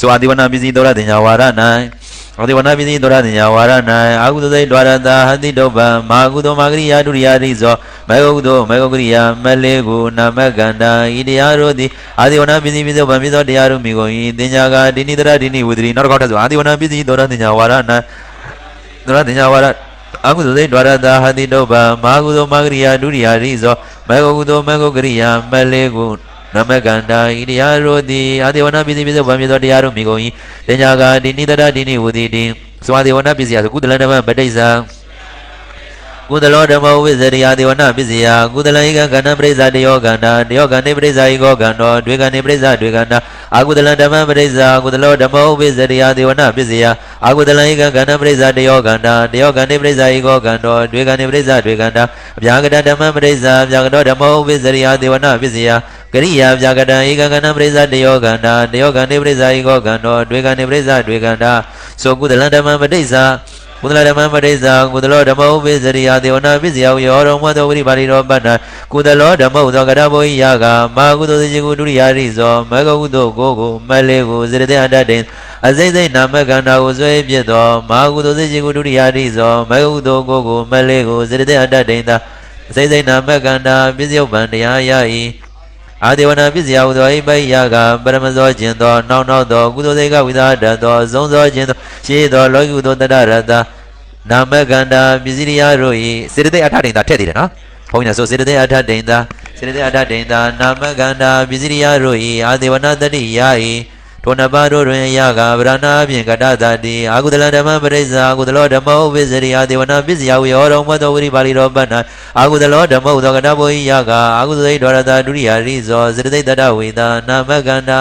ဆိုအာတိဝနာပစ္စည်းသောရတင်ညာဝါရ၌အာတိဝနာပစ္စည်းသောရတင်ညာဝါရ၌အာဟုသစိတ်ဒွါရတာဟတိတုပ္ပံမာကုသောမာဂရိယာဒုရိယာရိဇောမေဂုသောမေဂုဂရိယာမလေးကိုနာမကန္တာဤတရားတို့သည်အာတိဝနာပစ္စည်းပစ္စုပန်ပစ္စောတရားတို့မိကုန်၏တင်ညာကဒိနိတရဒိနိဝုဒရိနောက်တစ်ခေါက်ထပ်ဆိုအာတိဝနာပစ္စည်းသောရတင်ညာဝါရ၌သောရတင်ညာဝါရအကုသိုလ်စိတ်ဒွါရတာဟတိတုပ္ပံမာကုသောမာဂရိယာဒုရိယာရိဇောမေဂုသောမေဂုဂရိယာမလေးကို နမကန္တာဤတရားတို့သည်အာတိဝနာပစ္စည်းပစ္စုပန်ပစ္စောတရားတို့မိကုန်၏တင်ညာကဒိနိတရဒိနိဝုဒိတိသဝတိဝနာပစ္စည်းဆိုကုသလဓမ္မပဋိစ္စံ ကုသလောဓမ္မဝိဇရိယဒေဝနာပစ္စယကုသလဧကကဏပရိစ္ဆာတယောကန္တာတယောကန္တိပရိစ္ဆာဧကောကန္တောဒွေကန္တိပရိစ္ဆာဒွေကန္တာအာကုသလဓမ္မပရိစ္ဆာကုသလောဓမ္မဝိဇရိယဒေဝနာပစ္စယအာကုသလဧကကဏပရိစ္ဆာတယောကန္တာတယောကန္တိပရိစ္ဆာဧကောကန္တောဒွေကန္တိပရိစ္ဆာဒွေကန္တာအဗျာကတဓမ္မပရိစ္ဆာအဗျာကတောဓမ္မဝိဇရိယဒေဝနာပစ္စယကရိယာဗျာကတံဧကကဏပရိစ္ဆာတယောကန္တာတယောကန္တိပရိစ္ဆာဧကောကန္တောဒွေကန္တိပရိစ္ဆာဒွေကန္တာသောကုသလဓမ္မပရိစ္ဆာ ကုသလဓမ္မပရိစ္ဆာကုသလောဓမ္မဥပိစရိယဒေဝနာပစ္စယဝယောရောမသောဝိရိပါရိရောပတ္တကုသလောဓမ္မဥသောကရဘောဟိယကမာကုသိုလ်စေကုဒုရိယာရိဇောမဂကုသိုလ်ကိုကိုမလေးကိုစရတေအတ္တတေအစိမ့်စိမ့်နာမကန္တာကိုဆွဲပြစ်သောမာကုသိုလ်စေကုဒုရိယာရိဇောမဂကုသိုလ်ကိုကိုမလေးကိုစရတေအတ္တတေသာအစိမ့်စိမ့်နာမကန္တာပစ္စယုပ္ပံတရားယဤ အာဒေဝနာပစ္စယဝသောအိပိယကပရမဇောခြင်းသောနောက်နောက်သောကုသိုလ်စေကဝိသဒတ်သောဇုံဇောခြင်းသောရှေးသောလောကုသောတတရတ္တနာမကန္တာပစ္စည်းရိယတို့ဤစေတသိက်အထဒိန်တာထည့်သေးတယ်နော်ဘုန်းကြီးတို့ဆိုစေတသိက်အထဒိန်တာစေတသိက်အထဒိန်တာနာမကန္တာပစ္စည်းရိယတို့ဤအာဒေဝနာတတိယဤ ထိုနှစ်ပါးတို့တွင်ယကဗရဏအပြင်ကတတတိအာကုသလဓမ္မပရိစ္ဆာအာကုသလောဓမ္မဥပ္ပစ္စရိယဒေဝနာပစ္စယဝေဟောတော်မသောဝိရိပါဠိတော်ပဏ္ဏအာကုသလောဓမ္မဥသောကတဘောဟိယကအာကုသလိဒ္ဓရတာဒုရိယာရိဇောစေတသိက်တတဝေတာနာမကန္တာ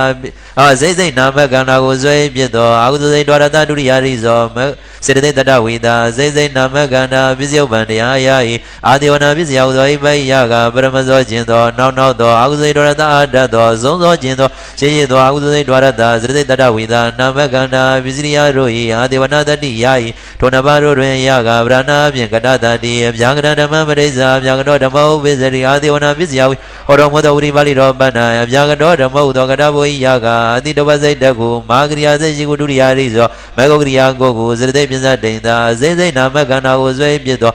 အာစိတ်စိတ်နာမကန္တာကိုဇွဲပြစ်သောအာကုသလိဒ္ဓရတာဒုရိယာရိဇောမစေတသိက်တတဝိတာစိတ်စိတ်နာမကန္တာပစ္စယုပ္ပံတရားယဤအာဒေဝနာပစ္စယဥသောဣပိယကပရမဇောခြင်းသောနောက်နောက်သောအာဟုစိတ်ဒရတအတ္တသောဇုံဇောခြင်းသောရှင်းရသောအာဟုစိတ်ဒရတစေတသိက်တတဝိတာနာမကန္တာပစ္စရိယတို့ဤအာဒေဝနာတတိယဤထိုနဘာတို့တွင်ယကဗရဏအပြင်ကတတတိဗျာကရဓမ္မပရိစ္ဆာဗျာကတောဓမ္မဥပ္ပစ္စရိအာဒေဝနာပစ္စယဝိဟောတော်မသောဝိရိပါဠိတော်ပဏ္ဏဗျာကတောဓမ္မဥသောကတဘောဤယကအတိတဝစိတ်တကုမာဂရိယာစိတ်ရှိကုဒုရိယာရိသောမေဂုဂရိယာကိုကိုစေတသိက်ပြစ္ဆဒိန်သာအစိမ့်စိမ့်နာမကန္နာကိုဆွဲပြစ်သော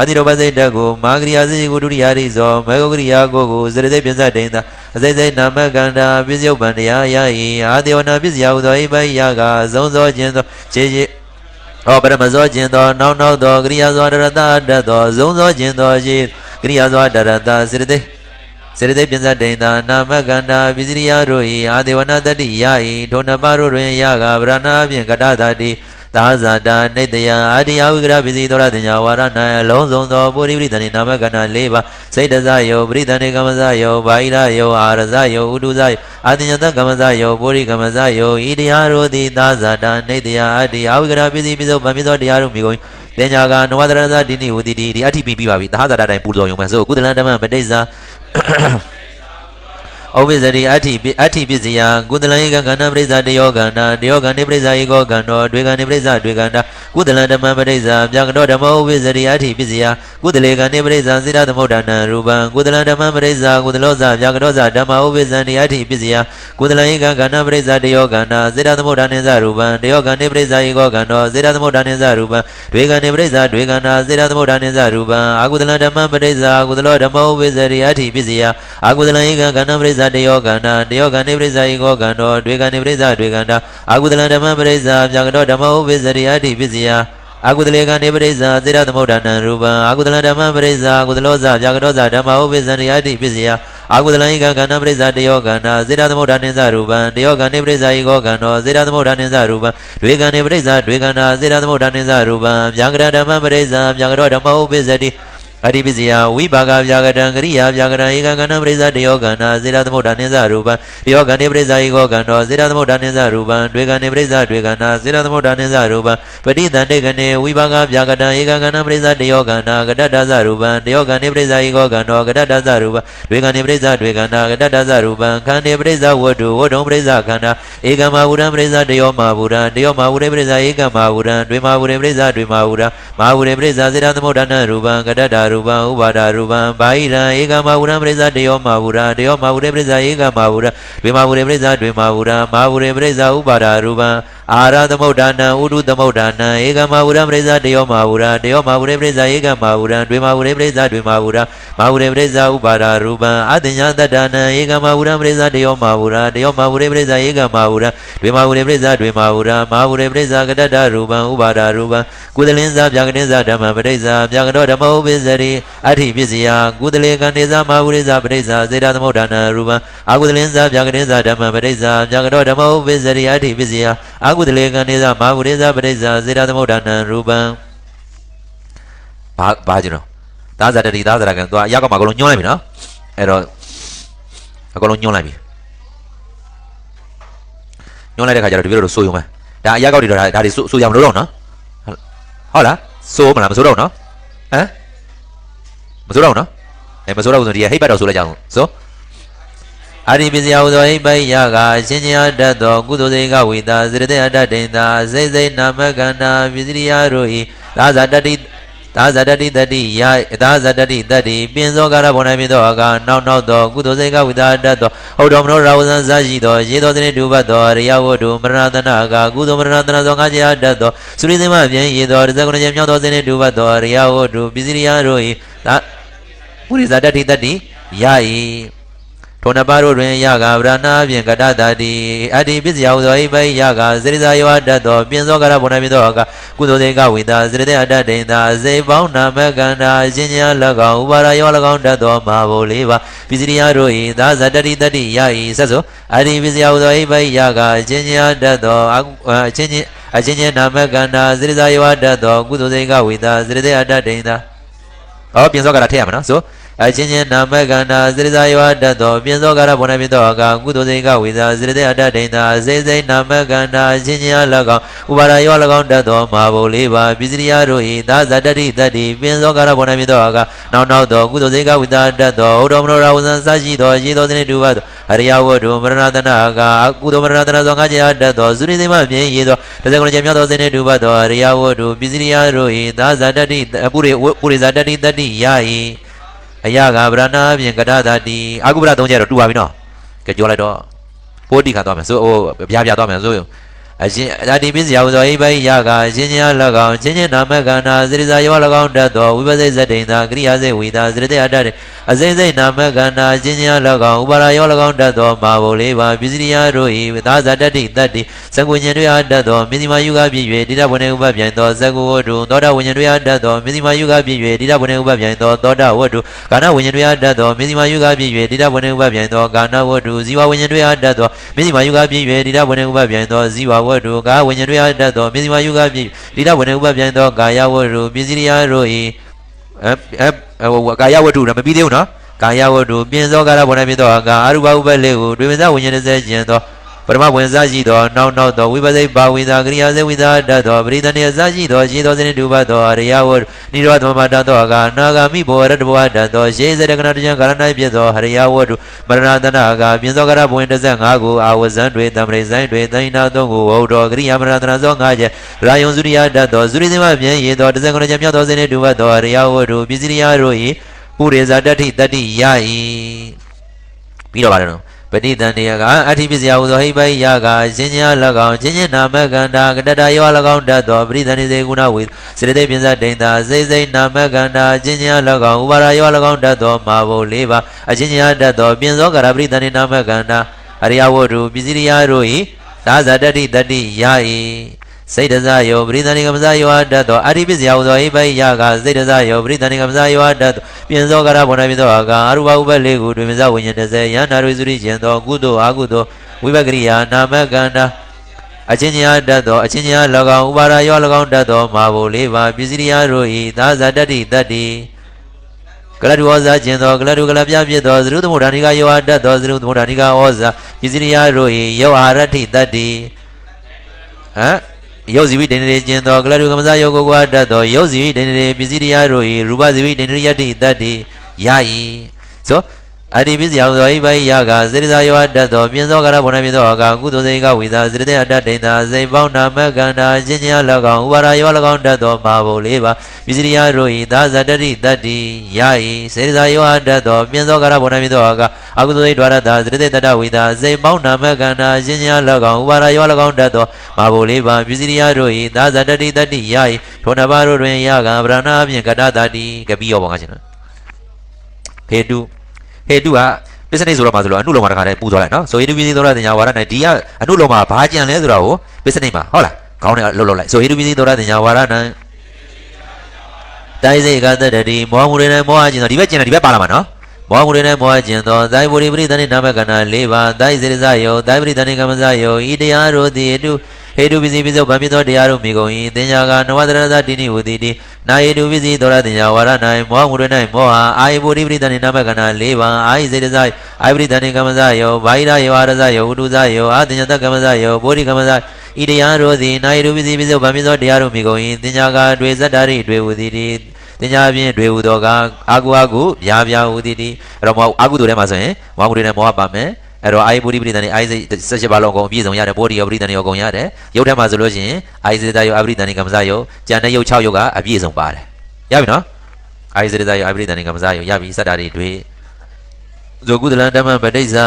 အတိရောပစိတ်တကိုမာဂရိယာစိတ်ကိုဒုတိယရိဇောမေဂုဂရိယာကိုကိုစေတသိက်ပြစ္ဆဒိန်သာအစိမ့်စိမ့်နာမကန္နာပစ္စယုပ္ပံတရားယဤအာဒေဝနာပစ္စယဟုသောဣပိယကဇုံဇောခြင်းသောခြေခြေဟောပရမဇောခြင်းသောနောက်နောက်သောကရိယာဇောတရတအတ္တသောဇုံဇောခြင်းသောရှိကရိယာဇောတရတစေတသိက်စေတသိက်ပြဉ္စဒိန်သာနာမကန္တာပစ္စရိယတို့ဤအာဒေဝနာတတိယဤဒုနပါတို့တွင်ယကဗရဏအပြင်ကတသတိ သာဇာတာနေတယအာတိယဝိကရပစ္စည်းသောရတင်ညာဝါရ၌အလုံးစုံသောပုရိပရိသနေနာမကန္တာ၄ပါးစိတ်တဇယောပရိသနေကမ္မဇယောဘာဟိရယောအာရဇယောဥဒုဇယောအာတိညတကမ္မဇယောပုရိကမ္မဇယောဤတရားတို့သည်သာဇာတာနေတယအာတိယဝိကရပစ္စည်းပစ္စုပန်ပစ္စောတရားတို့မိကုန်တင်ညာကနဝဒရဇဒီနိဝတိတိဒီအဋ္ဌိပိပြီးပါပြီသာဇာတာတိုင်းပူဇော်ယုံမယ်ဆိုကုသလဓမ္မပဋိစ္စ ဩဝိဇရိအဋ္ဌိပိအဋ္ဌိပစ္စယကုသလဧကကန္နပရိစ္ဆာတယောကန္နာတယောကန္နိပရိစ္ဆာဧကောကန္နောဒွေကန္နိပရိစ္ဆာဒွေကန္တာကုသလဓမ္မပရိစ္ဆာပြကတောဓမ္မဩဝိဇရိအဋ္ဌိပစ္စယကုသလေကန္နိပရိစ္ဆာစေတသမုဒ္ဒနာရူပံကုသလဓမ္မပရိစ္ဆာကုသလောဇပြကတောဇဓမ္မဩဝိဇန္တိအဋ္ဌိပစ္စယကုသလဧကကန္နပရိစ္ဆာတယောကန္နာစေတသမုဒ္ဒနိဇရူပံတယောကန္နိပရိစ္ဆာဧကောကန္နောစေတသမုဒ္ဒနိဇရူပံဒွေကန္နိပရိစ္ဆာဒွေကန္နာစေတသမုဒ္ဒနိဇရူပံအာကုသလဓမ္မပရိစ္ဆာကုသလောဓမ္မဩဝိဇရိအဋ္ဌိပစ္စယအာကုသလဧကကန္နပရိစ္ဆာတယောကန္နာတယောကန္နိပရိစ္ဆာဧကောကန္နောဒွေကန္နိပရိစ္ဆာဒွေကန္တာအာကုသလဓမ္မပရိစ္ဆာပြကတောဓမ္မဩဝိဇရိအဋ္ဌိပစ္စယအာကုသလေကနေပရိစ္ဆာစေရသမုဒ္ဒနာရူပံအာကုသလဓမ္မပရိစ္ဆာကုသလောဇပြကတောဇဓမ္မဩဝိဇရိအဋ္ဌိပစ္စယအာကုသလဧကကန္နပရိစ္ဆာတယောကန္နာစေရသမုဒ္ဒနိဇရူပံတယောကန္နိပရိစ္ဆာဧကောကန္နောစေရသမုဒ္ဒနိဇရူပံဒွေကန္နိပရိစ္ဆာဒွေကန္နာစေရသမုဒ္ဒနိဇရူပံဗျာကရဓမ္မပရိစ္ဆာဗျာကတောဓမ္မဩဝိဇရိ အရိပစ္စယဝိပါကဗျာကတံကရိယာဗျာကတံဧကကန္နပရိစ္ဆာတယောကန္နာစေရသမုဒ္ဒနိဇရူပံတယောကန္နိပရိစ္ဆာဧကောကန္နောစေရသမုဒ္ဒနိဇရူပံဒွေကန္နိပရိစ္ဆာဒွေကန္နာစေရသမုဒ္ဒနိဇရူပံပဋိသန္တေကနေဝိပါကဗျာကတံဧကကန္နပရိစ္ဆာတယောကန္နာကတ္တဒဇရူပံတယောကန္နိပရိစ္ဆာဧကောကန္နောကတ္တဒဇရူပံဒွေကန္နိပရိစ္ဆာဒွေကန္နာကတ္တဒဇရူပံခန္တိပရိစ္ဆာဝတ္တုဝတ္တုပရိစ္ဆာခန္ဓာဧကမဝုရံပရိစ္ဆာတယောမဝုရံတယောမဝုရေပရိစ္ဆာဧကမဝုရံဒွေမဝုရေပရိစ္ဆာဒွေမဝုရံမဝုရေပရိစ္ဆာစေရသမုဒ္ဒနာရူပံကတ္တဒရရူပံဥပါဒရူပံဘာဟိရံဧကမဝုရံပရိစ္ဆတယောမဝုရံတယောမဝုရေပရိစ္ဆဧကမဝုရံဒွေမဝုရေပရိစ္ဆဒွေမဝုရံမဝုရေပရိစ္ဆဥပါဒရူပံအာရသမုဒ္ဒနာဥဒုသမုဒ္ဒနာဧကမဝုရံပရိစ္ဆတယောမဝုရံတယောမဝုရေပရိစ္ဆဧကမဝုရံဒွေမဝုရေပရိစ္ဆဒွေမဝုရံမဝုရေပရိစ္ဆဥပါဒရူပံအတညာတတ္တနာဧကမဝုရံပရိစ္ဆတယောမဝုရံတယောမဝုရေပရိစ္ဆဧကမဝုရံဒွေမဝုရေပရိစ္ဆဒွေမဝုရံမဝုရေပရိစ္ဆကတ္တရူပံဥပါဒရူပံကုသလင်းစာဗျာကတင်းစာဓမ္မပရိစ္ဆာဗျာကတောဓမ္မဥပ္ပစ္စရိအဋ္ဌိပစ္စယကုသလေကန္တေစာမဝုရိစာပရိစ္ဆာစေတသမုဒ္ဒနာရူပံအာကုသလင်းစာဗျာကတင်းစာဓမ္မပရိစ္ဆာဗျာကတောဓမ္မဥပ္ပစ္စရိအဋ္ဌိပစ္စယအာကုသလေကန္တေစာမဝုရိစာပရိစ္ဆာစေတသမုဒ္ဒနာရူပံဘာဘာကျွန်တော်သာဇာတတိသာဇာကံသူအရောက်ကမှအကုန်လုံးညှိုးလိုက်ပြီနော်အဲ့တော့အကုန်လုံးညှိုးလိုက်ပြီညှိုးလိုက်တဲ့ခါကျတော့ဒီလိုလိုစိုးရုံပဲဒါအရက်ကောက်တွေတော့ဒါဒါတွေစိုးစိုးရမလို့တော့နော်ဟုတ်လားစိုးမလားမစိုးတော့နော်ဟမ်မစိုးတော့နော်အဲမစိုးတော့ဘူးဆိုဒီဟိတ်ပတ်တော့စိုးလိုက်ကြအောင်စိုး အာရိပစ္စယဟုသောဟိပယကအရှင်ကြီးအတတ်သောကုသိုလ်စေကဝိတာစရတေအတ္တဒိန်သာစိတ်စိတ်နာမကန္နာပစ္စရိယတို့ဤသာဇာတတိသာဇာတတိတတိယသာဇာတတိတတိပင်စောကာရဘောနိုင်မြသောအကနောက်နောက်သောကုသိုလ်စေကဝိတာအတတ်သောဟုတ်တော်မနောရာဝဇံစာရှိသောရေသောတိတုဘတ်သောရိယဝတ္ထုမရဏတနာကကုသိုလ်မရဏတနာသောငါးချအတတ်သောသုရိသိမပြင်းရေသောတစ်စကုဏချက်မြောက်သောစေတုဘတ်သောရိယဝတ္ထုပစ္စရိယတို့ဤသာပုရိဇာတတိတတိယဤ ထိုနှစ်ပါးတို့တွင်ယကဗရဏအပြင်ကတတတိအတ္တိပစ္စယဟုသောဣပိယကစရိဇာယောတတ်သောပြင်သောကရဘုံ၌မြသောကကုသိုလ်စေကဝိတာစရိတေအတ္တဒိန်သာစေပေါင်းနာမကန္တာအရှင်ညာ၎င်းဥပါရယော၎င်းတတ်သောမဟာဘုလေးပါပစ္စရိယတို့ဤသာဇတတိတတိယဤဆက်ဆိုအတ္တိပစ္စယဟုသောဣပိယကအရှင်ညာတတ်သောအရှင်ညာအရှင်ညာနာမကန္တာစရိဇာယောတတ်သောကုသိုလ်စေကဝိတာစရိတေအတ္တဒိန်သာဟောပြင်သောကရထည့်ရမှာနော်ဆို အချင်းချင်းနာမကန္နာစရိဇာယောတတ်သောပြင်သောကာရဘုံ၌ဖြစ်သောအကကုသိုလ်စေကဝိဇာစရိတေအတ္တဒိန်သာစေစိနာမကန္နာအချင်းချင်းအ၎င်းဥပါရယော၎င်းတတ်သောမဟာဘုံလေးပါပိစရိယတို့ဤသာဇတတိတတိပြင်သောကာရဘုံ၌ဖြစ်သောအကနောက်နောက်သောကုသိုလ်စေကဝိဇာတတ်သောဩတော်မနောရာဝဇံစရှိသောရေသောတိတုဘသောအရိယဝတ္ထုမရဏတနာကအကုသိုလ်မရဏတနာသောငါးချအတတ်သောသုရိသိမပြင်းရေသောတဇဂုဏချက်မြောက်သောစေတုဘသောအရိယဝတ္ထုပိစရိယတို့ဤသာဇတတိပုရိပုရိဇတတိတတိယဤ အယကဗရဏအပြင်ကတသတိအာကုပ္ပရသုံးချက်တော့တူပါပြီနော်ကဲကြောလိုက်တော့ပိုးတိခါသွားမယ်ဆိုဟိုဗျာဗျာသွားမယ်ဆို အရှင်အတိပစ္စယဟူသောဣဗိယကအရှင်ညာ၎င်းချင်းချင်းနာမကန္နာစရိဇာယော၎င်းတတ်သောဝိပဿိဇတ္တိန်သာကရိယာစေဝိတာစရတေအတ္တတေအစိမ့်စိမ့်နာမကန္နာချင်းညာ၎င်းဥပါရယော၎င်းတတ်သောမာဘုလေးပါပစ္စရိယတို့ဤသာဇတတ္တိတတ္တိသကုညင်တွေအတတ်သောမြစီမာယုကပြည့်၍တိရဘုနေဥပပြိုင်သောသကုဝတ္ထုသောတာဝိညာဉ်တွေအတတ်သောမြစီမာယုကပြည့်၍တိရဘုနေဥပပြိုင်သောသောတာဝတ္ထုကာဏဝိညာဉ်တွေအတတ်သောမြစီမာယုကပြည့်၍တိရဘုနေဥပပြိုင်သောကာဏဝတ္ထုဇီဝဝိညာဉ်တွေအတတ်သောမြစီမာယုကပြည့်၍တိရဘုနေဥပပြိုင်သောဇီဝဝတ္ထုကာဝိညာဉ်တွေအတတ်သောမြစီမာယုကပြည့်တိရဘုနေဥပပြိုင်သောကာယဝတ္ထုပစ္စရိယတို့ဤအဲအဲဟိုကာယဝတ္ထုတော့မပြီးသေးဘူးနော်ကာယဝတ္ထုပြင်သောကာရဘောနဖြစ်သောအကာအရူပဥပ္ပလေးကိုတွေ့မစဝိညာဉ်တစ်ဆက်ကျင်သောပရ မဝင်စားရှိသောနောက်နောက်သောဝိပဿိပါဝိသာကရိယာစေဝိသာတတ်သောပရိသနေအစရှိသောရှင်းသောစနေတုဘသောအရိယဝတ္ထုနိရောဓမမတတ်သောအကာနာဂာမိဘောရတဘောတတ်သောရှေးစရကနာတကြံကာရဏပြည့်သောဟရိယဝတ္ထုမရဏတနာအကာပြင်သောကာရဘဝင်15ကိုအာဝဇံတွေတမရိဆိုင်တွေသိဏသုံးကိုဝုဒ္ဓကရိယာမရဏတနာသော5ချက်ရာယုံစုရိယတတ်သောစုရိသမပြင်းရေသော19ချက်မြောက်သောစနေတုဘသောအရိယဝတ္ထုပစ္စရိယတို့၏ပုရိဇာတတ္ထိတတ္တိယ၏ပြီးတော့ပါတယ်နော် ပဋိသန္တေယကအဋ္ဌိပစ္စယဟူသောဟိပယကရှင်ညာ၎င်းချင်းချင်းနာမကန္တာကတတယော၎င်းတတ်သောပဋိသန္တိစေကုဏဝေစေတသိက်ပြင်စဒိန်သာစိတ်စိတ်နာမကန္တာချင်းညာ၎င်းဥပါရယော၎င်းတတ်သောမာဘုလေးပါအချင်းညာတတ်သောပြင်သောကာရပဋိသန္တိနာမကန္တာအရိယဝတ္ထုပစ္စရိယတို့၏သာဇတတ္တိတတ္တိယ၏ စိတ်တဇယောပရိသန္တိကမဇယောတတ်သောအာရိပစ္စယဟူသောဟိပယကစိတ်တဇယောပရိသန္တိကမဇယောတတ်သောပြင်သောကာရဘောနပြင်သောအာကာအရူပဥပ္ပလေးကိုတွင်မဇဝိညာဉ်30ယန္နာရိစုရိကျင်သောကုသိုလ်အာကုသိုလ်ဝိပကရိယာနာမကန္တာအချင်းချင်းတတ်သောအချင်းချင်း၎င်းဥပါရယော၎င်းတတ်သောမာဘုလေးပါပစ္စရိယတို့ဤသာဇတတ္တိတတ္တိကလတုဩဇာကျင်သောကလတုကလပြဖြစ်သောသရုသမုဒ္ဒာနိကယောဟာတတ်သောသရုသမုဒ္ဒာနိကဩဇာပစ္စရိယတို့ဤယောအာရတ္ထိတတ္တိဟမ် ယောဇီဝိဒိန္ဒရေကျင်သောကလတုကမဇယောကိုကွာတတ်သောယောဇီဝိဒိန္ဒရေပစ္စည်းတရားတို့၏ရူပဇီဝိဒိန္ဒရိယတ္တိတတ္တိယာယီဆို အတ္တိပစ္စယဟူသောဣဗိယကစေတသာယောအတ္တသောပြင်းသောကရဘုံ၌ပြင်းသောအကကုသိုလ်စေကဝိသာစေတသိက်အတ္တဒိဋ္ဌာစေပေါင်းနာမကန္တာအချင်းချင်း၎င်းဥပါရယော၎င်းတတ်သောမာဘုလေးပါပစ္စရိယတို့ဤသာဇတတိတတ္တိယာဤစေတသာယောအတ္တသောပြင်းသောကရဘုံ၌ပြင်းသောအကအကုသိုလ်စေဒွါရတာစေတသိက်တတ္တဝိသာစေပေါင်းနာမကန္တာအချင်းချင်း၎င်းဥပါရယော၎င်းတတ်သောမာဘုလေးပါပစ္စရိယတို့ဤသာဇတတိတတ္တိယာဤထိုနှစ်ပါးတို့တွင်ယကဗရဏအပြင်ကတ္တတတ္တိကပိယောဘောငါရှင်နော်ဟေတု ဟေတုကပစ္စနိဆိုတော့မှဆိုလို့အနုလောမှာတခါတည်းပူသွားလိုက်နော်ဆိုဟေတုပိစီသောရတင်ညာဝါဒနဲ့ဒီကအနုလောမှာဘာကြံလဲဆိုတော့ကိုပစ္စနိမှာဟုတ်လားခေါင်းနဲ့လှုပ်လှုပ်လိုက်ဆိုဟေတုပိစီသောရတင်ညာဝါဒနဲ့တိုင်းစိတ်ကတတ္တိမောဟမှုတွေနဲ့မောဟကျင်တော့ဒီဘက်ကျင်တယ်ဒီဘက်ပါလာမှာနော်မောဟမှုတွေနဲ့မောဟကျင်တော့တိုင်းပုရိပရိသနိနာမကဏ၄ပါးတိုင်းစေရစယောတိုင်းပရိသနိကမ္မစယောဤတရားတို့သည်အတု ဟေတုပိစီပိစုဗံပြသောတရားတို့မိကုန်၏တင်ညာကနဝတရသတိနိဝတိတိနာယေတုပိစီသောရတင်ညာဝါဒ၌မောဟမှုတွေ၌မောဟအာယပုရိပရိသနိနာမကဏ၄ပါးအာယစေရစအာယပရိသနိကမ္မစယောဘာဟိရယောအာရစယောဥတုစယောအာတင်ညာတကမ္မစယောဘောဓိကမ္မစဤတရားတို့သည်နာယေတုပိစီပိစုဗံပြသောတရားတို့မိကုန်၏တင်ညာကတွေ့ဇတ္တရိတွေ့ဝတိတိတင်ညာဖြင့်တွေ့ဟူသောကအာကုအာကုဗျာဗျာဟူသည်တိအဲ့တော့မောအာကုတို့ထဲမှာဆိုရင်မောကုတွေနဲ့မောဟပါမယ် အဲ့တော့အာယပုရိပရိသန်နေအာယစိဆက်ချက်ပါလုံးအကုန်အပြည့်စုံရတယ်ဘောဓိယောပရိသန်ရောအကုန်ရတယ်ရုပ်ထဲမှာဆိုလို့ရှိရင်အာယစိတယောအပရိသန်နေကမ္မဇယောကျန်တဲ့ရုပ်6ရုပ်ကအပြည့်စုံပါတယ်ရပြီနော်အာယစိတယောအပရိသန်နေကမ္မဇယောရပြီစတ္တာတွေတွေ့ဇောကုသလံဓမ္မပဋိစ္ဆာ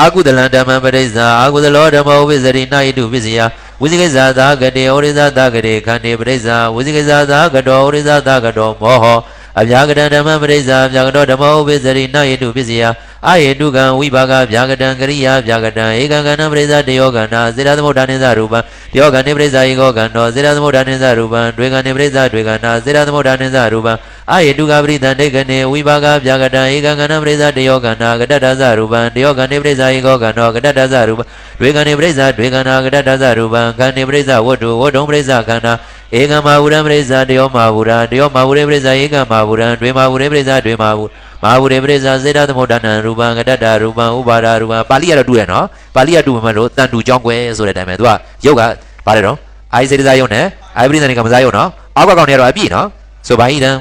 အာကုသလံဓမ္မပဋိစ္ဆာအာကုသလောဓမ္မဥပ္ပဇရိနာယတုပစ္စယဝိဇိကိဇာသာဂတေဩရိဇာသာဂတေခန္တေပဋိစ္ဆာဝိဇိကိဇာသာဂတောဩရိဇာသာဂတောမောဟောအဗျာကတံဓမ္မပရိစ္ဆာဗျာကတောဓမ္မဥပ္ပဇရိနာယေတုပစ္စယ အာယေတုကံဝိပါကဗျာကတံကရိယာဗျာကတံဧကံကဏပရိစ္ဆာတယောကန္နာစေရသမုဒ္ဒနိသရူပံတယောကန္နေပရိစ္ဆာဧကောကန္တောစေရသမုဒ္ဒနိသရူပံတွေကန္နေပရိစ္ဆာတွေကန္နာစေရသမုဒ္ဒနိသရူပံအာယေတုကပရိသန္တေကနေဝိပါကဗျာကတံဧကံကဏပရိစ္ဆာတယောကန္နာကတ္တတသရူပံတယောကန္နေပရိစ္ဆာဧကောကန္တောကတ္တတသရူပံတွေကန္နေပရိစ္ဆာတွေကန္နာကတ္တတသရူပံကန္နေပရိစ္ဆာဝတ္တုဝတ္တုံပရိစ္ဆာကန္နာဧကမဝုရံပရိစ္ဆာတယောမဝုရံတယောမဝုရေပရိစ္ဆာဧကမဝုရံတွေမဝုရေပရိစ္ဆာတွေမဝု မဟာဝုရေပရိစ္ဆာစေတသမုဒ္ဒနံရူပံကတ္တတရူပံဥပါဒရူပံပါဠိကတော့တူတယ်နော်ပါဠိကတူမှလို့တန်တူကြောင်းကွယ်ဆိုတဲ့အတိုင်းပဲသူကရုပ်ကပါတယ်တော့အိုင်စေတစာယုံနဲ့အိုင်ပရိစ္ဆာနေကမစားယုံနော်အောက်ကကောင်တွေကတော့အပြည့်နော်ဆိုပါဤတံ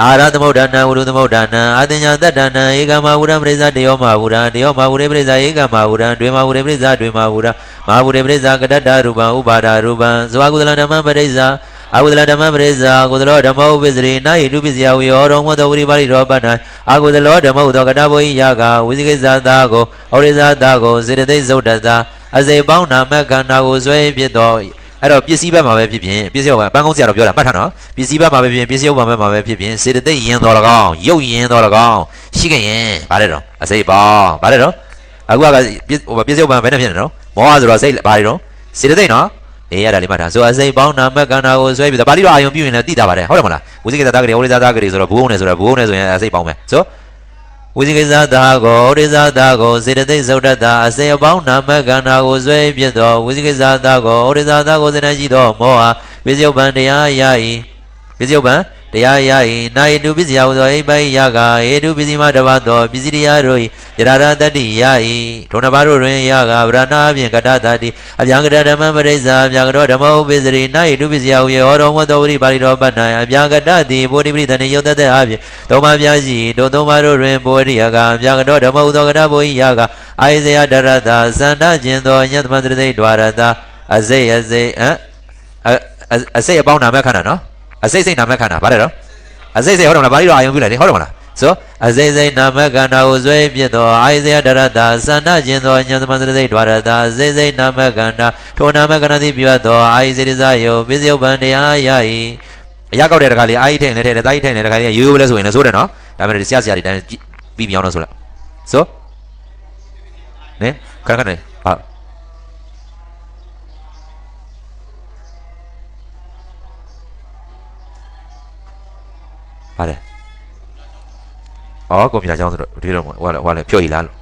အာရသမုဒ္ဒနာဝုရုသမုဒ္ဒနာအာတင်ညာတတ္တနာဧကမဝုရံပရိစ္ဆာတယောမဝုရံတယောမဝုရေပရိစ္ဆာဧကမဝုရံတွေမဝုရေပရိစ္ဆာတွေမဝုရံမဟာဝုရေပရိစ္ဆာကတ္တတရူပံဥပါဒရူပံဇဝကုသလဓမ္မပရိစ္ဆာ အာဟုဒလဓမ္မပရိစ္ဆာကုသလောဓမ္မဥပ္ပစ္စရိနာယိတုပစ္စယဝေယောရောမောတောဝိရိပါရိရောပတ္တအာကုသလောဓမ္မဥသောကတဘောဟိယကဝိသိကိစ္စသာကိုဩရိဇာသာကိုစေတသိက်ဇုတ်တသာအစေပေါင်းနာမကန္နာကိုဇွဲဖြစ်တော်အဲ့တော့ပစ္စည်းဘက်မှာပဲဖြစ်ဖြစ်ပစ္စည်းဘက်ပန်းကုန်းဆရာတော်ပြောတာမှတ်ထားနော်ပစ္စည်းဘက်မှာပဲဖြစ်ဖြစ်ပစ္စည်းဘက်မှာပဲဖြစ်ဖြစ်စေတသိက်ယင်တော်၎င်းရုပ်ယင်တော်၎င်းရှိခဲ့ရင်ဗါတယ်တော့အစေပေါင်းဗါတယ်တော့အခုကပစ္စည်းပစ္စည်းဘက်မှာဘယ်နဲ့ဖြစ်နေနော်မောဟဆိုတော့စိတ်ဗါတယ်တော့စေတသိက်နော် အေးရတာလေးမှတ်ထားဆိုအစိပ်ပေါင်းနာမကန္နာကိုဆွဲပြီးတော့ပါဠိတော်အာယုံပြုရင်လည်းသိတာပါတယ်ဟုတ်တယ်မလားဝိဇိကိသတာဂရေဝိဇာတာဂရေဆိုတော့ဘိုးုံနဲ့ဆိုတော့ဘိုးုံနဲ့ဆိုရင်အစိပ်ပေါင်းပဲဆိုဝိဇိကိသတာကိုဝိဇာတာကိုစေတသိက်သုဒ္ဓတာအစိပ်ပေါင်းနာမကန္နာကိုဆွဲဖြစ်တော့ဝိဇိကိသတာကိုဝိဇာတာကိုစေတရှိတော့မောဟပစ္စယုပ္ပံတရားယဤပစ္စယုပ္ပံ တရားယဤနာယတုပစ္စယဟူသောအိပိုင်ယကဟေတုပစ္စည်းမတပတ်သောပစ္စည်းတရားတို့ယရရတတ္တိယဤဒုနဘာတို့တွင်ယကဗရဏအပြင်ကတ္တတတိအဗျာကတဓမ္မပရိစ္ဆာအဗျာကတော့ဓမ္မဥပ္ပစ္စရိနာယတုပစ္စယဟူယေဟောတော်မတော်ဝိပါရိတော်ပတ္တအဗျာကတတိဘောဓိပရိသနေယုတ်တတဲ့အပြင်သုံးပါးပြရှိတို့သုံးပါးတို့တွင်ဘောဓိယကအဗျာကတော့ဓမ္မဥသောကတဘောဟိယကအာယဇယဒရတသန္တကျင်သောညတမတရိဒွါရတအစိအစိဟမ်အစိအပေါင်းနာမခန္ဓာနော် အစိစိတ်နာမခန္ဓာဗါတယ်နော်အစိစိတ်ဟုတ်တယ်မလားဗါလိတော်အာယုံပြုလိုက်တယ်ဟုတ်တယ်မလားဆိုအစိစိတ်နာမခန္ဓာကိုဇွဲပြစ်သောအာယဇယဒရတသန္တကျင်သောညတမတရိဒွါရတအစိစိတ်နာမခန္ဓာထိုနာမခန္ဓာသည်ပြတ်သောအာယဇိရိဇယောပစ္စယုပ္ပံတရားယဤအရာကောက်တဲ့တခါလေးအာယိထိန်နဲ့တဲ့တာယိထိန်နဲ့တခါလေးရိုးရိုးလဲဆိုရင်လည်းဆိုတယ်နော်ဒါပေမဲ့ဆရာဆရာတွေတိုင်းပြီးပြောင်းတော့ဆိုလားဆိုနဲခဏခဏ ပါတယ်ဩကွန်ပျူတာကျောင်းဆိုတော့ဒီတော့ဟိုကဟိုကလည်းဖြော့ရည်လားလို့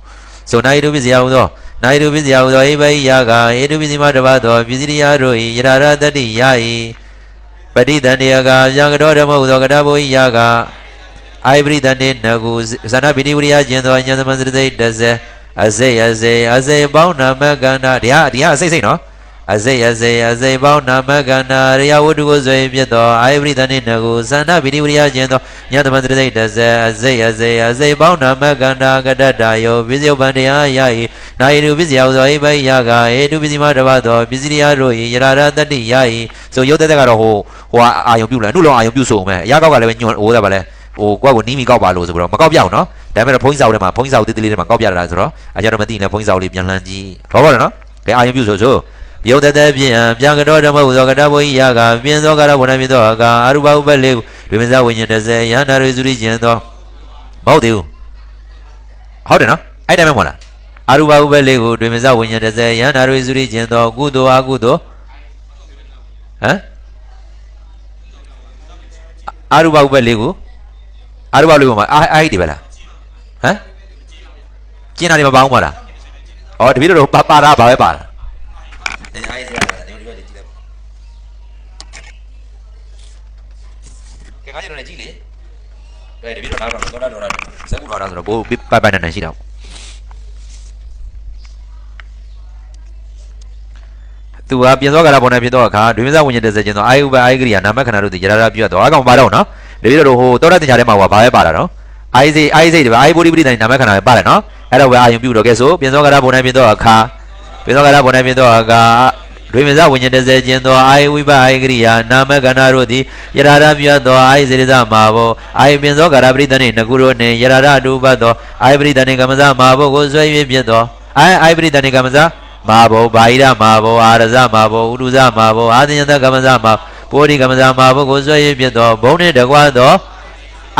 ဆိုနိုင်တုပစ္စယဟူသောနိုင်တုပစ္စယဟူသောအိဗိယကဧတုပစ္စည်းမတပတ်သောပစ္စည်းတရားတို့ဤယရာရတတ္တိယဤပဋိသန္တယကယံကတော်ဓမ္မဟူသောကတဘောဟိယကအိပရိသန္တေနကုဇဏပိတိဝရိယကျင်သောညသမစရသိတ္တဇေအစေအစေအစေပေါင်းနာမကန္နာတရားတရားအစိတ်စိတ်နော် အစိတ်အစိတ်အစိတ်ပေါင်းနာမကန္နာရိယဝတ္ထုကိုဆွေဖြစ်သောအာယပရိသနိနကုသန္နဗိဓိဝရိယကျင်သောညတမတရိတ်တစေအစိတ်အစိတ်အစိတ်ပေါင်းနာမကန္နာကတ္တယောပစ္စယပန္တရားယဤနာယတုပစ္စယသောဣဗိယကဧတုပစ္စည်းမတဘသောပစ္စည်းတရားတို့ဤယရာရတတ္တိယဤဆိုရုပ်သက်သက်ကတော့ဟိုဟိုအာယုံပြုလဲအနုလောအာယုံပြုဆိုမယ်အရာကောက်ကလည်းပဲညွန်ဟိုတယ်ပါလဲဟိုကိုကကိုနီးမီကောက်ပါလို့ဆိုပြီးတော့မကောက်ပြအောင်နော်ဒါပေမဲ့ဘုန်းကြီးစာအုပ်ထဲမှာဘုန်းကြီးစာအုပ်တိတိလေးထဲမှာကောက်ပြတာဆိုတော့အကြတော့မသိနဲ့ဘုန်းကြီးစာအုပ်လေးပြန်လှန်ကြည့်တော့ပါတော့နော်ကဲအာယုံပြုဆိုဆို ယုတ်တတဖြင့်ပြန်ကတော့ဓမ္မဟုသောကတဘုံဤယကပြင်းသောကရဝဏမြင့်သောအကာအရူပဥပ္ပလေးကိုဒွေမဇဝိညာဉ်30ယန္တာရိစုရိကျင်သောမဟုတ်သေးဘူးဟုတ်တယ်နော်အဲ့တိုင်းပဲမဟုတ်လားအရူပဥပ္ပလေးကိုဒွေမဇဝိညာဉ်30ယန္တာရိစုရိကျင်သောကုသိုလ်အကုသိုလ်ဟမ်အရူပဥပ္ပလေးကိုအရူပလေးကိုမအာအဲ့ဒီပဲလားဟမ်ကျင်းတာတွေမပေါင်းပါလားဩတပည့်တော်ပါပါတာဘာပဲပါလား နေအိုင်းစရာနေဒီဘက်ကြည့်လို က်ကဲခါကျတော့လည်းကြည့်လေဘယ်တပည့်တော်နားကတော့တော့တော့ဇက်ကူတော့ဆိုတော့ဘိုးပိုက်ပိုက်နဲ့နဲ့ရှိတော့သူကပြင်သောကာလပေါ်နေဖြစ်သောအခါဒွေမစဝိညာဉ်တစ်စက်ကျင်သောအာယုဘအာယဂရိယာနာမခန္ဓာတို့သည်ရရပြတ်သောအကောင်ပါတော့နော်တပည့်တော်ဟိုတောရတင်ချာထဲမှာဟိုဘာပဲပါတာနော်အာယစိအာယစိတွေပဲအာယဘိုဒီပရိဒိနာမခန္ဓာပဲပါတယ်နော်အဲ့တော့ပဲအာယုံပြုတော့ကဲဆိုပြင်သောကာလပေါ်နေဖြစ်သောအခါပိသောကရဘောနေပြသောအခါ ဒွေမဇဝိညာဉ်တစ်ဆယ်ကျင်းသောအာယဝိပအာယကရိယာနာမကန္နာတို့သည်ယရာရပြတ်သောအာယစေရဇမာဘောအာယပင်သောကာရပရိသနေနကုရောနှင့်ယရာရအတုပတ်သောအာယပရိသနေကမ္မဇမာဘောကိုဆွဲ၍ပြတ်သောအာယအာယပရိသနေကမ္မဇမာဘောဘာဟိရမာဘောအာရဇမာဘောဥဒုဇမာဘောအာသညတကမ္မဇမာဘောဓိကမ္မဇမာဘောကိုဆွဲ၍ပြတ်သောဘုံနှင့်တကွာသော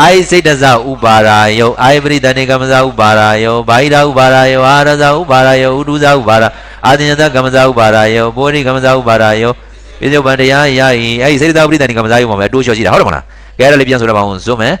အာယစိတ်တဇဥပါရာယုအာယပရိသနေကမ္မဇဥပါရာယုဘာဟိရဥပါရာယုအာရဇဥပါရာယုဥဒုဇဥပါရာ အာသညတကမ္မဇဥပါရာယောဘောဓိကမ္မဇဥပါရာယောပိဿုပန်တရားရဤအဲ့ဒီစေတသာပရိသဏိကမ္မဇယုမှာပဲတိုးလျှော့ကြည့်တာဟုတ်တယ်မလားကဲအဲ့ဒါလေးပြန်ဆိုတော့ပါအောင်ဇွမယ်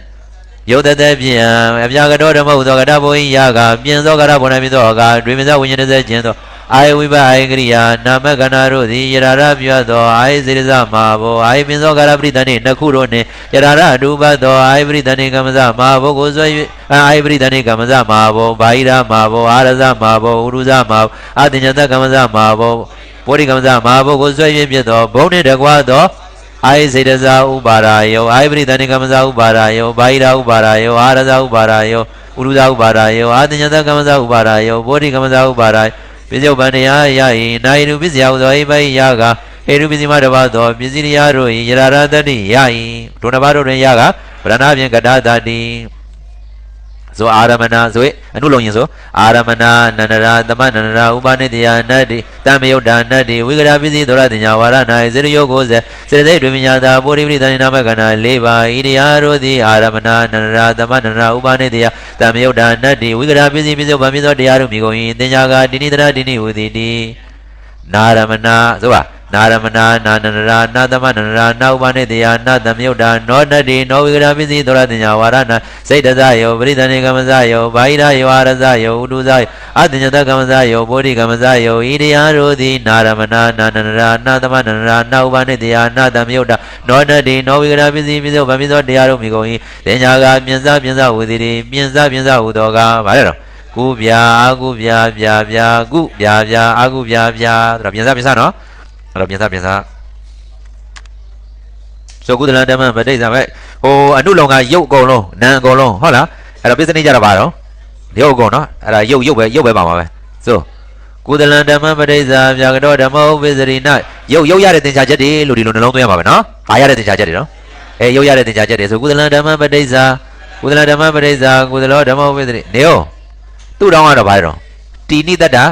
ယုတ်တတဖြင့်အပြာကတော့ဓမ္မဟုသောကတဘုံဤယကပြင်သောကရဘောနမြသောကဒွေမဇဝိညာဉ်တစ်ဆက်ကျင်းသော အာယဝိပအာယကရိယာနာမကန္နာတို့သည်ယရာရပြတ်သောအာယစေရဇမာဘောအာယပင်သောကရပရိသဏိနှစ်ခုတို့နှင့်ယရာရအတုပတ်သောအာယပရိသဏိကမ္မဇမာဘောကိုဆွဲ၍အာယပရိသဏိကမ္မဇမာဘောဘာဟိရမာဘောအာရဇမာဘောဥရုဇမာဘောအာတညတကမ္မဇမာဘောဘောဓိကမ္မဇမာဘောကိုဆွဲ၍ဖြစ်သောဘုံနှင့်တကွာသောအာယစေတဇဥပါရာယောအာယပရိသဏိကမ္မဇဥပါရာယောဘာဟိရဥပါရာယောအာရဇဥပါရာယောဥရုဇဥပါရာယောအာတညတကမ္မဇဥပါရာယောဘောဓိကမ္မဇဥပါရာ ပိစ္ဆုပန်တရားယဤနာယတုပစ္စယဟုသောအိပိယကဟေတုပစ္စည်းမတပါသောပစ္စည်းတရားတို့ဤယရာရတ္တိယဤဒုနဘာတို့တွင်ယကဗရဏဖြင့်ကတတတိ ဇောအာရမဏဇေအနုလုံးရင်ဆိုအာရမဏနန္ဒရာသမနန္ဒရာဥပနိတယနတ္တိတမယုတ်တာနတ္တိဝိကရာပစ္စည်းသောရတင်ညာဝါရ၌စေရယောကိုစေစေတသိက်တွင်မြညာတာပုရိပရိသနာမကနာ၄ပါးဤတရားတို့သည်အာရမဏနန္ဒရာသမနန္ဒရာဥပနိတယတမယုတ်တာနတ္တိဝိကရာပစ္စည်းပစ္စုပန်ပစ္စောတရားတို့မြည်ကုန်၏တင်ညာကတိနိတရာတိနိဝတိတိနာရမဏဆိုပါ နာရမဏနာနန္ဒရာနာသမနန္ဒရာနာဥပနိတယနာသမယုတ်တာနောနတ္တိနောဝိကရာပစ္စည်းသောရတင်ညာဝါရ၌စိတ်တဇယောပရိသနေကမ္မဇယောဘာဟိရယောအာရဇယောဥဒုဇယောအတညတကမ္မဇယောဘောဓိကမ္မဇယောဤတရားတို့သည်နာရမဏနာနန္ဒရာနာသမနန္ဒရာနာဥပနိတယနာသမယုတ်တာနောနတ္တိနောဝိကရာပစ္စည်းပစ္စုပန်ပစ္စောတရားတို့မြည်ကုန်၏တင်ညာကမြင်စားမြင်စားဝေသည်မြင်စားမြင်စားဟူသောကဘာလဲတော့ကုပြာအာကုပြာပြာပြာကုပြာပြာအာကုပြာပြာဒါတော့မြင်စားမြင်စားနော် အဲ့တော့မြင်စားမြင်စားဆိုကုသလဓမ္မပဋိစ္စပဲဟိုအနုလုံကရုပ်အကုန်လုံးနာမ်အကုန်လုံးဟုတ်လားအဲ့တော့ပစ္စနိကြတာပါတော့ရုပ်အကုန်နော်အဲ့ဒါရုပ်ရုပ်ပဲရုပ်ပဲပါမှာပဲဆိုကုသလဓမ္မပဋိစ္စပြာကတော့ဓမ္မဥပ္ပစ္စရိနရုပ်ရုပ်ရတဲ့သင်္ချာချက်တွေလို့ဒီလိုနှလုံးသွင်းရမှာပဲနော်ဘာရတဲ့သင်္ချာချက်တွေနော်အဲရုပ်ရတဲ့သင်္ချာချက်တွေဆိုကုသလဓမ္မပဋိစ္စကုသလဓမ္မပဋိစ္စကုသလောဓမ္မဥပ္ပစ္စရိနေရောသူ့တောင်းကတော့ဘာလဲတော့တီနိတ္တတာ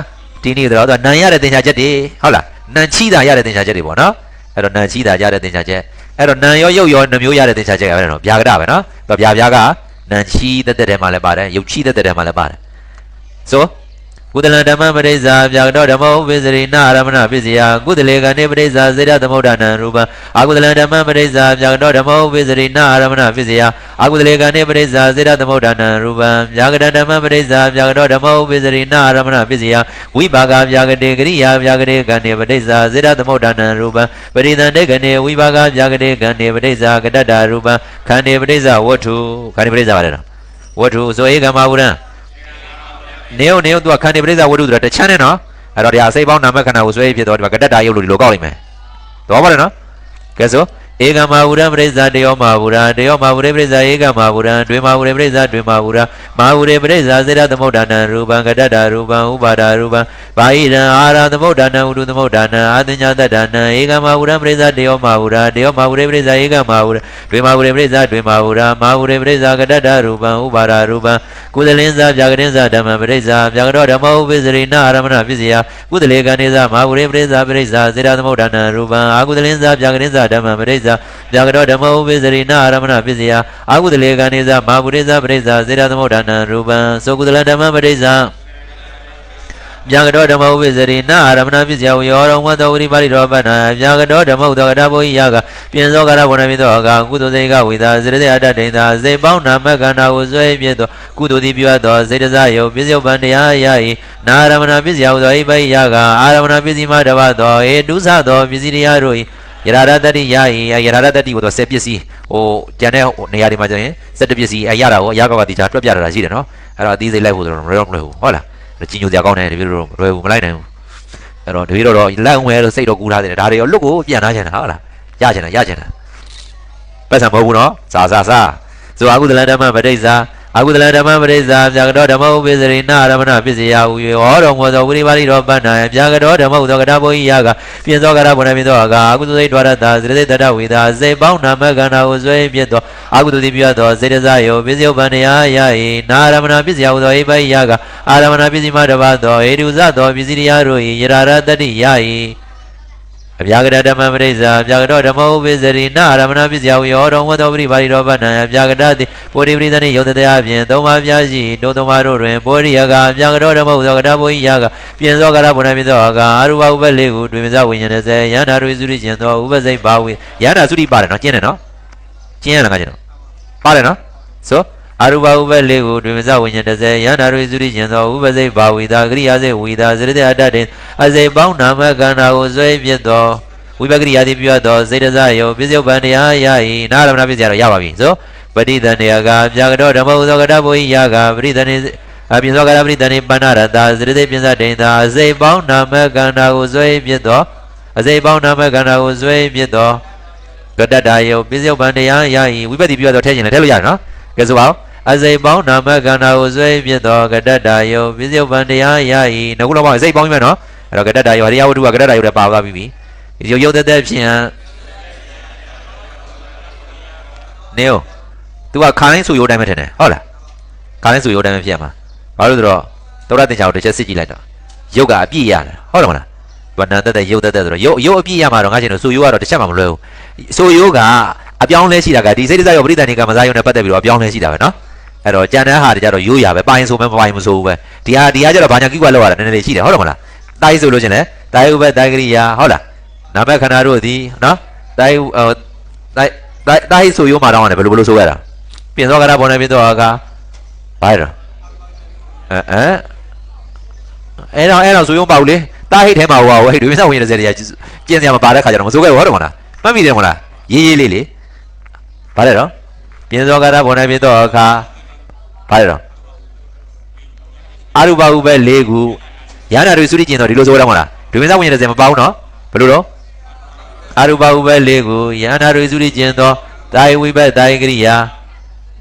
တီနိတော့နံရတဲ့သင်္ချာချက်တွေဟုတ်လား နံချီတာရတဲ့သင်္ချာချက်တွေပေါ့နော်အဲ့တော့နံချီတာရတဲ့သင်္ချာချက်အဲ့တော့နံရောရုပ်ရောနှမျိုးရတဲ့သင်္ချာချက်ကပဲနော်ဗျာကရပဲနော်ဗျာဗျာကနံချီတက်တက်ထဲမှာလည်းပါတယ်ရုပ်ချီတက်တက်ထဲမှာလည်းပါတယ်ဆို ကုသလဓမ္မပရိစ္ဆာဗျာကတော့ဓမ္မဥပ္ပစ္စရိနာရမဏပစ္စယကုသလေကနေပရိစ္ဆာစေရသမုဒ္ဒနာရူပအာကုသလဓမ္မပရိစ္ဆာဗျာကတော့ဓမ္မဥပ္ပစ္စရိနာရမဏပစ္စယအာကုသလေကနေပရိစ္ဆာစေရသမုဒ္ဒနာရူပဗျာကတဓမ္မပရိစ္ဆာဗျာကတော့ဓမ္မဥပ္ပစ္စရိနာရမဏပစ္စယဝိပါကဗျာကတေကရိယာဗျာကတေကနေပရိစ္ဆာစေရသမုဒ္ဒနာရူပပရိသန္တေကနေဝိပါကဗျာကတေကနေပရိစ္ဆာကတ္တရူပခန္တေပရိစ္ဆာဝတ္ထုခန္တေပရိစ္ဆာပါတယ်နော်ဝတ္ထုဆိုဧကမဝုရံ နေုံနေုံသူကခန္တီပရိစ္ဆာဝတ္ထုဆိုတာတချမ်းနဲ့နော်အဲ့တော့ဒီအစိတ်ပေါင်းနာမခန္ဓာကိုဆွဲဖြစ်တော့ဒီမှာကတ္တတာယုတ်လို့ဒီလိုကောက်လိုက်မယ်သဘောပါတယ်နော်ကဲဆို ဧကမဝုရပရိစ္ဆာတယောမဝုရတယောမဝုရေပရိစ္ဆာဧကမဝုရဒွေမဝုရေပရိစ္ဆာဒွေမဝုရမဝုရေပရိစ္ဆာစေတသမုဒ္ဒနာရူပံကတ္တတာရူပံဥပါဒာရူပံဘာဟိရံအာရသမုဒ္ဒနာဝုတုသမုဒ္ဒနာအာတညာတတ္တနာဧကမဝုရပရိစ္ဆာတယောမဝုရတယောမဝုရေပရိစ္ဆာဧကမဝုရဒွေမဝုရေပရိစ္ဆာဒွေမဝုရမဝုရေပရိစ္ဆာကတ္တတာရူပံဥပါဒာရူပံကုသလင်းစာဗျာကရင်စာဓမ္မပရိစ္ဆာဗျာကရောဓမ္မဥပိစရိနာအာရမဏပစ္စယကုသလေကဏိစာမဝုရေပရိစ္ဆာပရိစ္ဆာစေတသမုဒ္ဒနာရူပံအာကုသလင်းစာဗျာကရင်စာဓမ္မပရိစ္ဆာဗျာကရောဓမ္မဥပိစရိနာအာရမဏပစ္စယအာကုသလေကဏိစာမဝုရေစာပရိစ္ဆာစေတသမုဒ္ဒနာရူပံသောကုသလဓမ္မပရိစ္ဆာဗျာကတောဓမ္မဥပ္ပဇရိနာအာရမဏပစ္စယဝယောရောဝတ္တဝိပါရိရောပတ္တဗျာကတောဓမ္မဥဒ္ဒကတဘောဟိယကပြင်သောကရဝဏမိသောကကုသိုလ်စေကဝိသာစရတေအတ္တဒိန်သာစေပေါင်းနာမကန္နာကိုဆွဲပြည့်သောကုသိုလ်တိပြုအပ်သောစေတစယုပစ္စယပန်တရားယဤနာရမဏပစ္စယဝသောဟိပိယကအာရမဏပစ္စည်းမတဘသောဧတုသသောပစ္စည်းတရားတို့ဤ ယရာရတတိယဤယရာရတတိကိုတော့10ပစ္စည်းဟိုကျန်တဲ့နေရာတွေမှာကျရင်17ပစ္စည်းအရတာကိုအရကောက်ကတိချာတွက်ပြတာရှိတယ်နော်အဲ့တော့အသေးစိတ်လိုက်ဖို့ဆိုတော့မလွယ်တော့မလွယ်ဘူးဟုတ်လားကြီးညိုစရာကောင်းတယ်တပည့်တော်မလွယ်ဘူးမလိုက်နိုင်ဘူးအဲ့တော့တပည့်တော်တော့လက်ဝဲလို့စိတ်တော့ကူးထားတယ်ဒါတွေရောလွတ်ကိုပြန်လာချင်တာဟုတ်လားရချင်တာရချင်တာပတ်စံမဟုတ်ဘူးနော်စာစာစာဆိုအကုသလဓမ္မပဋိစ္ဆာ အကုသလဓမ္မပဋိစ္ဆာဗျာကတော်ဓမ္မဥပ္ပဇရိနာရမဏပစ္စယဟူ၍ဟောတော်မူသောဝိရိပါဠိတော်ပဏ္ဏယဗျာကတော်ဓမ္မဥသောကတာဘောဟိယကပြင်သောကတာဘုဏ္ဏမြသောအကအကုသစိတ်ဒွါရတာသရတိတတဝေသာစေပေါင်းနာမကန္နာကိုဆွဲပြသောအကုသတိပြသောစေတဇယောပစ္စယပန္နယယဤနာရမဏပစ္စယဟူသောဣပိယကအာရမဏပစ္စည်းမတပါသောဧတုဇသောပစ္စည်းတရားတို့၏ယရာရတတိယဤ အဗျာကတဓမ္မပရိစ္ဆာအဗျာကတောဓမ္မဥပ္ပဇရိနာရမဏပစ္စယဝယောတော်ဝတ္တပရိပါရိရောပဏံအဗျာကတတိပုရိပရိသနိယုတ်တရားဖြင့်သုံးပါးပြားရှိတောသုံးပါးတို့တွင်ပုရိယကအဗျာကတောဓမ္မဥသောကတဘုဟိယကပြင်သောကရဘုဏမြသောကအရူပဥပ္ပလေးကိုတွင်မစဝိညာဉ်30ယန္တာရိစုရိကျင်သောဥပ္ပစိတ်ပါဝေယန္တာစုရိပါတယ်နော်ကျင်းတယ်နော်ကျင်းရလားကကျင်းတော့ပါတယ်နော်ဆို အရူပဥပ္ပလေးကိုတွင်မစဝိညာဉ်30ယန္တာရိစုရိကျင်သောဥပ္ပစိတ်ပါဝေသာကရိယာစေဝေသာစရတေအတ္တတေအစိပေါင်းနာမကန္နာကိုဆွဲပြစ်သောဝိပကရိယာတိပြုအပ်သောစေတဇယောပစ္စယပန်တရားယဤနာရမဏပစ္စယတော့ရပါပြီဆိုပဋိသန္ဓေယကပြာကတော်ဓမ္မဥသောကတဘုဟိယကပဋိသန္ဓေအပြင်သောကရပဋိသန္ဓေပဏ္ဏရတာစရတိပြင်စဒိန်သာအစိပေါင်းနာမကန္နာကိုဆွဲပြစ်သောအစိပေါင်းနာမကန္နာကိုဆွဲပြစ်သောကတ္တတာယောပစ္စယပန်တရားယဤဝိပတိပြုအပ်သောထဲခြင်းလည်းထဲလို့ရတယ်နော်ကဲဆိုပါဦး အစိပေါင်းနာမကန္နာကိုဆွဲပြစ်သောကတ္တတာယောပစ္စယပန်တရားယဤငခုလောက်ပါအစိပေါင်းပြီမယ်နော်အဲ့တော့ကတ္တတာယောအရိယဝတ္ထုကကတ္တတာယောလည်းပါသွားပြီပြီရုပ်ရုပ်သက်သက်ဖြင့်နေ哦 तू ကခါတိုင်းဆိုရိုးတိုင်းပဲထင်တယ်ဟုတ်လားခါတိုင်းဆိုရိုးတိုင်းပဲဖြစ်ရမှာဘာလို့လဲဆိုတော့သောရတင်ချာကိုတစ်ချက်စစ်ကြည့်လိုက်တော့ရုပ်ကအပြည့်ရတယ်ဟုတ်တယ်မလားသူကနန္တက်တဲ့ရုပ်သက်သက်ဆိုတော့ရုပ်ရုပ်အပြည့်ရမှာတော့ငါချင်းတို့ဆိုရိုးကတော့တစ်ချက်မှမလွယ်ဘူးဆိုရိုးကအပြောင်းလဲရှိတာကဒီစိတ်ဒဇာရောပရိသတ်နေကမစားရုံနဲ့ပတ်သက်ပြီးတော့အပြောင်းလဲရှိတာပဲနော် အဲ့တော့ကြံတဲ့ဟာတွေကြတော့ရိုးရပဲပိုင်းဆိုမဲမပိုင်းမဆိုဘူးပဲဒီဟာဒီဟာကျတော့ဘာညာကိကွာလောက်ရတာနည်းနည်းလေးရှိတယ်ဟုတ်တယ်မလားတိုင်းဆိုလို့ချင်းလဲတိုင်းဥပ္ပတိုင်းကရိယာဟုတ်လားနာမခန္ဓာတို့သည်နော်တိုင်းဟိုတိုင်းတိုင်းတိုင်းဆိုရိုးမှာတောင်းရတယ်ဘယ်လိုဘယ်လိုဆိုရတာပြင်သောကရဘောနေပြင်သောကဘာလဲအဲအဲအဲ့တော့အဲ့တော့ဆိုရိုးမပါဘူးလေတားဟိတ်ထဲမှာဟိုဟိတ်ဒွေမဆောက်ဝင်တဲ့စက်တွေကကျင်းစရာမပါတဲ့ခါကျတော့မဆိုခဲ့ဘူးဟုတ်တယ်မလားမှတ်မိတယ်မလားရေးရေးလေးလေဘာလဲတော့ပြင်သောကရဘောနေပြင်သောက ဘာလဲတော့အရူပဟုပဲ၄ခုရဟနာတွေစုတိကျင်တော့ဒီလိုဆိုရမှာလားဒွေမဆောက်ဝင်တဲ့စက်မပါဘူးနော်ဘယ်လိုတော့အရူပဥပ္ပလေးကိုယန္တာရိစုရိကျင်သောတာယဝိပတ်တာယကရိယာ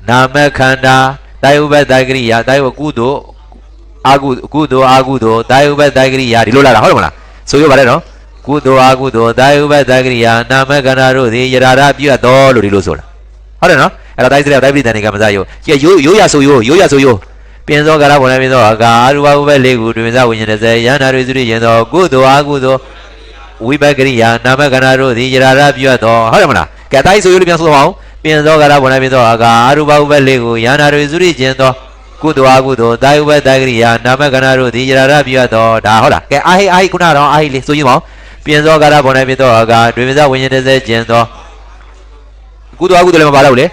နာမခန္ဓာတာယဝိပတ်တာယကရိယာတာယဝကုသိုလ်အာကုကုသိုလ်အာကုသိုလ်တာယဝိပတ်တာယကရိယာဒီလိုလာတာဟုတ်တယ်မလားဆိုရပါလေနော်ကုသိုလ်အာကုသိုလ်တာယဝိပတ်တာယကရိယာနာမခန္ဓာတို့သည်ယရာရပြတ်တော်လို့ဒီလိုဆိုတာဟုတ်တယ်နော် အဲ့တော့တိုင်းစရတိုင်းပြည်တန်နေကမစားယိုရိုးရိုးရဆိုရိုးရိုးရဆိုရိုးပြင်သောကာရဘုံလည်းပြင်သောအကာအရူပဥပ္ပလေးကိုတွင်စားဝိညာဉ်30ယန္တာရိစုရိကျင်သောကုသိုလ်အာကုသိုလ်ဝိပကရိယာနာမကန္နာတို့သည်ယရာရပြတ်တော်ဟုတ်တယ်မလားကဲအတိုင်းဆိုရလို့ပြန်ဆိုအောင်ပြင်သောကရဘုံနဲ့ပြင်သောအာကာအရူပဥပ္ပလေးကိုယာနာရိစုရိကျင်သောကုသိုလ်အကုသိုလ်တာယုပတကရိယာနာမကန္နာတို့သည်ယရာရပြတ်တော်ဒါဟုတ်လားကဲအာဟိအာဟိခုနတော့အာဟိလေးဆိုရင်ပေါ့ပြင်သောကရဘုံနဲ့ပြင်သောအာကာတွင်မစဝိညာဉ်30ကျင်သောကုသိုလ်အကုသိုလ်လည်းမပါတော့ဘူးလေ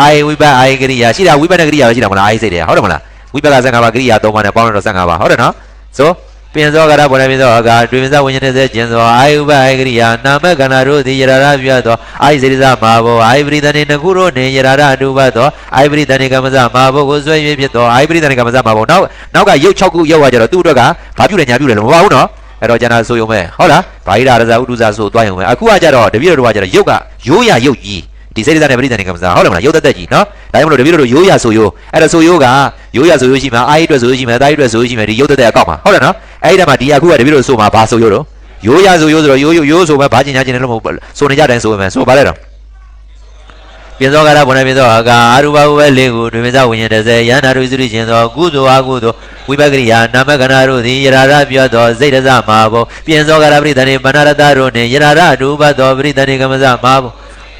အာဟိဝိပအာဟိကရိယာရှိတာဝိပနဲ့ကရိယာပဲရှိတာမလားအာဟိစိတ်တယ်ဟုတ်တယ်မလားဝိပက15ပါးကရိယာ3ပါးနဲ့ပေါင်းတော့15ပါးဟုတ်တယ်နော်ဆိုပြင်သောကရဘောရပိသောအကာတွင်စဝိညာဉ်စေကျင်သောအာယုဘအာယကရိယာနာမကန္နာတို့သည်ယရာရပြသောအာယစေရိသမာဘောအာယပရိသနေနကုရောနှင့်ယရာရအတုပသောအာယပရိသနေကမ္မဇမာဘောကိုဆွဲ၍ဖြစ်သောအာယပရိသနေကမ္မဇမာဘောနောက်နောက်ကရုပ်6ခုရုပ်သွားကြတော့သူ့အတွက်ကဘာပြုတယ်ညာပြုတယ်လို့မပါဘူးနော်အဲ့တော့ကျန်တာဆိုရုံပဲဟုတ်လားဘာဟိရာရဇာဥဒုဇာဆိုသွားရုံပဲအခုကကြတော့တပည့်တော်တို့ကကြတော့ရုပ်ကရိုးရရုပ်ကြီး ဒီစိတ်ဓာတ်နဲ့ပရိသတ်နဲ့ကမ္မစာဟုတ်တယ်မလားရုပ်သက်သက်ကြီးနော်ဒါကြောင့်မလို့တပည့်တော်တို့ရိုးရဆိုရိုးအဲ့ဒါဆိုရိုးကရိုးရဆိုရိုးရှိမှာအာယအတွက်ဆိုရိုးရှိမှာတာယအတွက်ဆိုရိုးရှိမှာဒီရုပ်သက်သက်အကောက်မှာဟုတ်တယ်နော်အဲ့ဒီတည်းမှာဒီအခုကတပည့်တော်ဆိုမှာဘာဆိုရိုးတော့ရိုးရဆိုရိုးဆိုတော့ရိုးရိုးရိုးဆိုမှဘာကျင်ညာကျင်တယ်လို့မဟုတ်ဆိုနေကြတိုင်းဆိုပဲဆိုပါလေတော့ပြင်သောကရဘုံနဲ့ပြင်သောအကာအာရူပဝဲလေးကိုတွင်မစဝိညာဉ်တစ်စဲယန္တာတို့စုရိခြင်းသောကုသိုလ်အကုသိုလ်ဝိပကရိယာနာမကနာတို့သည်ယရာရပြောသောစိတ်ရစမှာဘောပြင်သောကရပရိသနေမနာရတတို့နှင့်ယရာရအတုပသောပရိသနေကမ္မစမှာဘော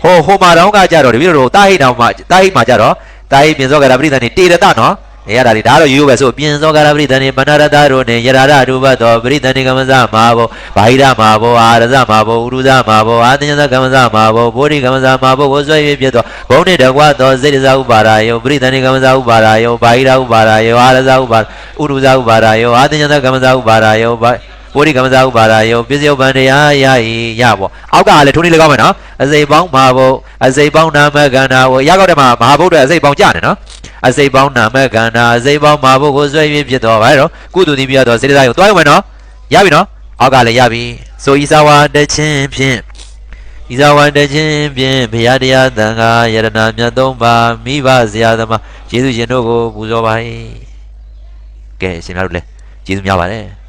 ဟောဟိုမှာတော့ကကြတော့တပည့်တော်တာဟိတောင်မှာတာဟိမှာကြတော့တာဟိပြင်သောကရပရိသနေတေရတနော်ရတာဒီဒါတော့ရိုးရိုးပဲဆိုပြင်သောကရပရိသနေမနာရတတို့နှင့်ယရာရအတုပသောပရိသနေကမ္မစမှာဘောဘာဟိရမှာဘောအာရဇမှာဘောဥရုဇမှာဘောအာတညဇကမ္မစမှာဘောဘောဓိကမ္မစမှာဘောကိုဆွဲ၍ပြသောဘုံနှင့်တကွသောစိတ်ရစဥပါရာယောပရိသနေကမ္မစဥပါရာယောဘာဟိရဥပါရာယောအာရဇဥပါဥရုဇဥပါရာယောအာတညဇကမ္မစဥပါရာယောဘာ ဘောဓိကမ္မစဥပါရာယောပစ္စယုပ္ပန္တရားရဤရပေါ့အောက်ကလည်းထုံးနေလေကောင်းမယ်နော်အစိပ်ပေါင်းမှာဘောအစိပ်ပေါင်းနာမကန္နာဟိုရောက်တဲ့မှာမဟာဗုဒ္ဓအစိပ်ပေါင်းကြတယ်နော်အစိပ်ပေါင်းနာမကန္နာအစိပ်ပေါင်းမှာဘောကိုဆွဲ၍ဖြစ်တော်ပါတော့ကုသတိပြတော်စေတသာကိုတွားရမယ်နော်ရပြီနော်အောက်ကလည်းရပြီဆိုဤသာဝတချင်းဖြင့်ဤသာဝတချင်းဖြင့်ဘုရားတရားသံဃာယရဏမြတ်သုံးပါမိဘဇာသမားယေရှုရှင်တို့ကိုပူဇော်ပါ၏ကဲရှင်များတို့လည်းကျေးဇူးများပါတယ်